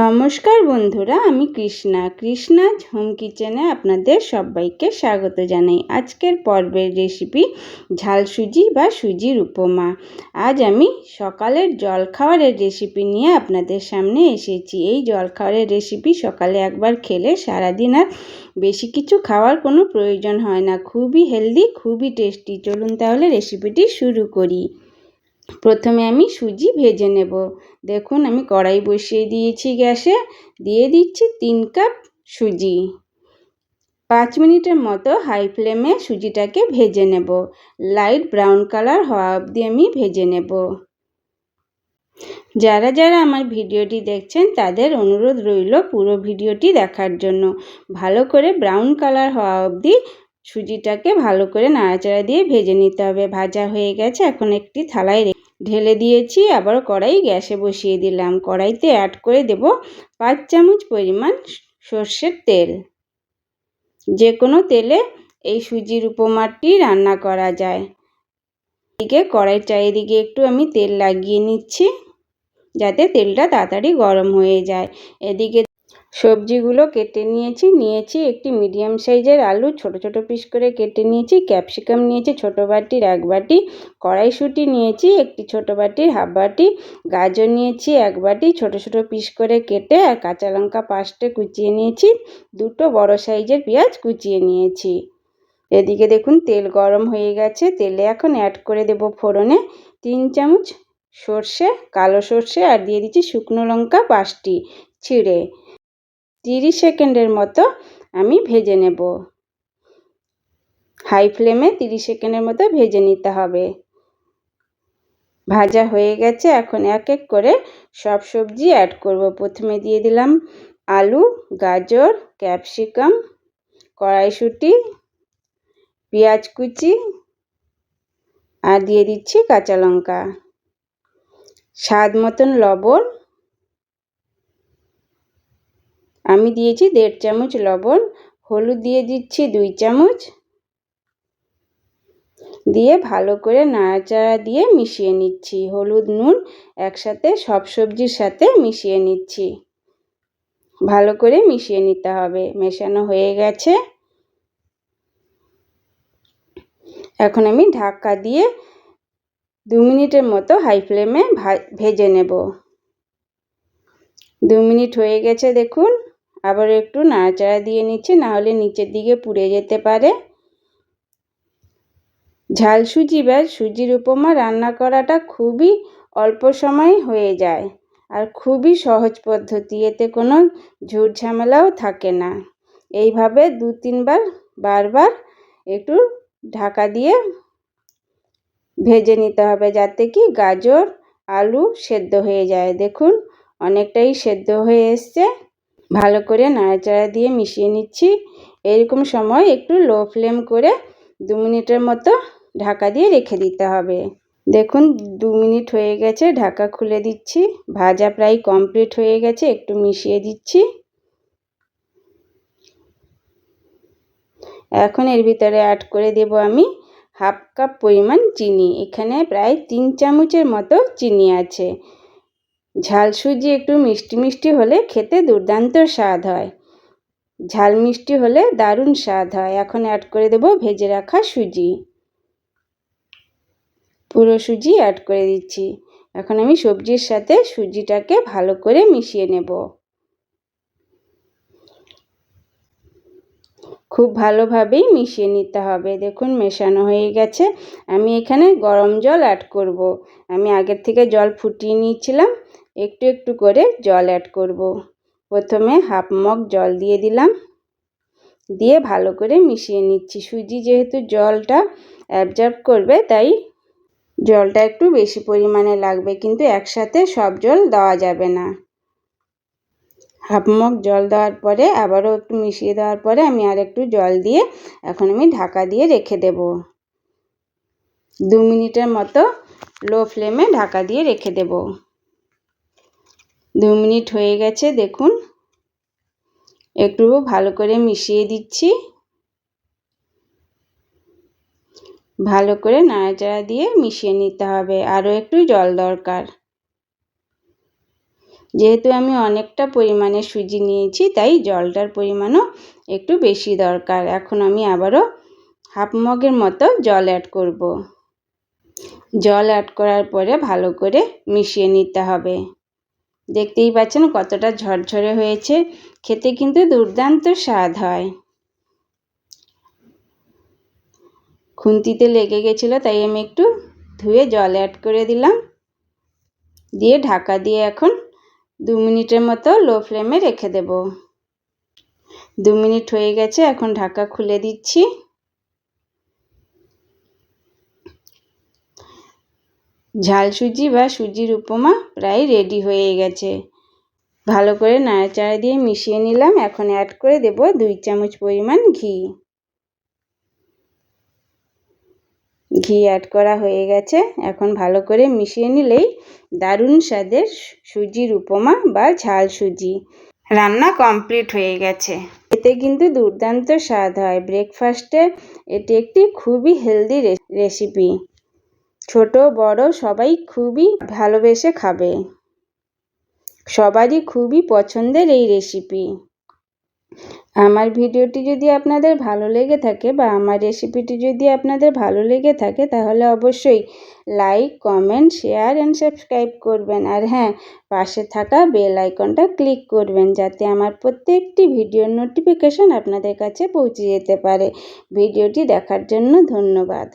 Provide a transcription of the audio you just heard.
নমস্কার বন্ধুরা, আমি কৃষ্ণা। কৃষ্ণা হোম কিচেনে আপনাদের সবাইকে স্বাগত জানাই। আজকের পর্বের রেসিপি ঝাল সুজি বা সুজির উপমা। আজ আমি সকালের জলখাবারের রেসিপি নিয়ে আপনাদের সামনে এসেছি। এই জলখাবারের রেসিপি সকালে একবার খেলে সারাদিন আর বেশি কিছু খাওয়ার কোনো প্রয়োজন হয় না। খুবই হেলদি খুবই টেস্টি চলুন তাহলে রেসিপিটি শুরু করি। প্রথমে আমি সুজি ভেজে নেব। দেখুন, আমি কড়াই বসিয়ে দিয়েছি গ্যাসে। দিয়ে দিচ্ছি তিন কাপ সুজি। পাঁচ মিনিটের মতো হাই ফ্লেমে সুজিটাকে ভেজে নেব। লাইট ব্রাউন কালার হওয়া অবধি আমি ভেজে নেব। যারা যারা আমার ভিডিওটি দেখছেন, তাদের অনুরোধ রইল পুরো ভিডিওটি দেখার জন্য। ভালো করে ব্রাউন কালার হওয়া অবধি সুজিটাকে ভালো করে নাড়াচাড়া দিয়ে ভেজে নিতে হবে। ভাজা হয়ে গেছে, এখন একটি থালায় ঢেলে দিয়েছি আবার কড়াই গ্যাসে বসিয়ে দিলাম। কড়াইতে অ্যাড করে দেব পাঁচ চামচ পরিমাণ সর্ষের তেল। যে কোনো তেলে এই সুজির উপমাটি রান্না করা যায়। এদিকে কড়াইয়ের চারিদিকে একটু আমি তেল লাগিয়ে নিচ্ছি, যাতে তেলটা তাড়াতাড়ি গরম হয়ে যায়। এদিকে সবজিগুলো কেটে নিয়েছি নিয়েছি একটি মিডিয়াম সাইজের আলু, ছোট ছোট পিস করে কেটে নিয়েছি, ক্যাপসিকাম নিয়েছি, ছোট বাটির এক বাটি, কড়াইশুঁটি নিয়েছি, একটি ছোট বাটির হাফ বাটি, গাজর নিয়েছি এক বাটি, ছোট ছোট পিস করে কেটে আর কাঁচা লঙ্কা পাঁচটে কুচিয়ে নিয়েছি, দুটো বড় সাইজের পেঁয়াজ কুচিয়ে নিয়েছি। এদিকে দেখুন, তেল গরম হয়ে গেছে, তেলে এখন অ্যাড করে দেব ফোড়নে তিন চামচ সর্ষে, কালো সর্ষে, আর দিয়ে দিচ্ছি শুকনো লঙ্কা পাঁচটি ছিঁড়ে। তিরিশ সেকেন্ডের মতো আমি ভেজে নেব। হাই ফ্লেমে তিরিশ সেকেন্ডের মতো ভেজে নিতে হবে। ভাজা হয়ে গেছে, এখন এক এক করে সব সবজি অ্যাড করব। প্রথমে দিয়ে দিলাম আলু, গাজর ক্যাপসিকাম কড়াইশুঁটি, পেঁয়াজ কুচি, আর দিয়ে দিচ্ছি কাঁচা লঙ্কা। স্বাদ মতন লবণ আমি দিয়েছি দেড় চামচ লবণ, হলুদ দিয়ে দিচ্ছি দুই চামচ। দিয়ে ভালো করে নাড়াচাড়া দিয়ে মিশিয়ে নিচ্ছি। হলুদ, নুন একসাথে সব সবজির সাথে মিশিয়ে নিচ্ছি। ভালো করে মিশিয়ে নিতে হবে। মেশানো হয়ে গেছে। এখন আমি ঢাকা দিয়ে দু মিনিটের মতো হাই ফ্লেমে ভেজে নেব। দু মিনিট হয়ে গেছে দেখুন। আবার একটু নাড়াচাড়া দিয়ে নিচ্ছি, নাহলে নিচের দিকে পুড়ে যেতে পারে। ঝাল সুজি বা সুজির উপমা রান্না করাটা খুবই অল্প সময় হয়ে যায় আর খুবই সহজ পদ্ধতি এতে কোনো ঝুট ঝামেলাও থাকে না। এইভাবে দু তিনবার, বারবার একটু ঢাকা দিয়ে ভেজে নিতে হবে যাতে কি গাজর, আলু সেদ্ধ হয়ে যায়। দেখুন, অনেকটাই সেদ্ধ হয়ে এসছে। ভালো করে নাড়াচাড়া দিয়ে মিশিয়ে নিচ্ছি। এরকম সময় একটু লো ফ্লেম করে দু মিনিটের মতো ঢাকা দিয়ে রেখে দিতে হবে। দেখুন, দু মিনিট হয়ে গেছে, ঢাকা খুলে দিচ্ছি। ভাজা প্রায় কমপ্লিট হয়ে গেছে, একটু মিশিয়ে দিচ্ছি। এখন এর ভিতরে অ্যাড করে দেব আমি হাফ কাপ পরিমাণ চিনি। এখানে প্রায় তিন চামচের মতো চিনি আছে। ঝাল সুজি একটু মিষ্টি মিষ্টি হলে খেতে দুর্দান্ত স্বাদ হয়। ঝাল মিষ্টি হলে দারুণ স্বাদ হয়। এখন অ্যাড করে দেব ভেজে রাখা সুজি। পুরো সুজি অ্যাড করে দিচ্ছি। এখন আমি সবজির সাথে সুজিটাকে ভালো করে মিশিয়ে নেব। খুব ভালোভাবেই মিশিয়ে নিতে হবে। দেখুন মেশানো হয়ে গেছে। আমি এখানে গরম জল অ্যাড করব। আমি আগের থেকে জল ফুটিয়ে নিয়েছিলাম। একটু একটু করে জল অ্যাড করব। প্রথমে হাফ মগ জল দিয়ে দিলাম। দিয়ে ভালো করে মিশিয়ে নিচ্ছি। সুজি যেহেতু জলটা অ্যাবজর্ব করবে, তাই জলটা একটু বেশি পরিমাণে লাগবে, কিন্তু একসাথে সব জল দেওয়া যাবে না। হাফ মগ জল দেওয়ার পরে আবারও একটু মিশিয়ে দেওয়ার পরে আমি আর একটু জল দিয়ে এখন আমি ঢাকা দিয়ে রেখে দেব। দু মিনিটের মতো লো ফ্লেমে ঢাকা দিয়ে রেখে দেব। দু মিনিট হয়ে গেছে, দেখুন। একটু ভালো করে মিশিয়ে দিচ্ছি। ভালো করে নাড়াচাড়া দিয়ে মিশিয়ে নিতে হবে, আরও একটু জল দরকার। যেহেতু আমি অনেকটা পরিমাণে সুজি নিয়েছি, তাই জলটার পরিমাণও একটু বেশি দরকার। এখন আমি আবারও হাফ মগের মতো জল অ্যাড করব। জল অ্যাড করার পরে ভালো করে মিশিয়ে নিতে হবে। দেখতেই পাচ্ছেন কতটা ঝরঝরে হয়েছে। খেতে কিন্তু দুর্দান্ত স্বাদ হয়। খুন্তিতে লেগে গেছিল, তাই আমি একটু ধুয়ে জল অ্যাড করে দিলাম। দিয়ে ঢাকা দিয়ে এখন দু মিনিটের মতো লো ফ্লেমে রেখে দেব। দু মিনিট হয়ে গেছে, এখন ঢাকা খুলে দিচ্ছি। ঝাল সুজি বা সুজির উপমা প্রায় রেডি হয়ে গেছে। ভালো করে নাড়াচাড়া দিয়ে মিশিয়ে নিলাম। এখন অ্যাড করে দেব দুই চামচ পরিমাণ ঘি। ঘি অ্যাড করা হয়ে গেছে। এখন ভালো করে মিশিয়ে নিলেই দারুণ স্বাদের সুজির উপমা বা ঝাল সুজি রান্না কমপ্লিট হয়ে গেছে। এতে কিন্তু দুর্দান্ত স্বাদ হয়। ব্রেকফাস্টে এটি একটি খুবই হেলদি রেসিপি ছোট, বড় সবাই খুবই ভালোবেসে খাবে। সবারই খুবই পছন্দের এই রেসিপি আমার ভিডিওটি যদি আপনাদের ভালো লেগে থাকে বা আমার রেসিপিটি যদি আপনাদের ভালো লেগে থাকে, তাহলে অবশ্যই like comment share and subscribe করবেন। আর হ্যাঁ পাশে থাকা বেল আইকনটা ক্লিক করবেন যাতে আমার প্রত্যেকটি ভিডিওর নোটিফিকেশন আপনাদের কাছে পৌঁছে যেতে পারে। ভিডিওটি দেখার জন্য ধন্যবাদ।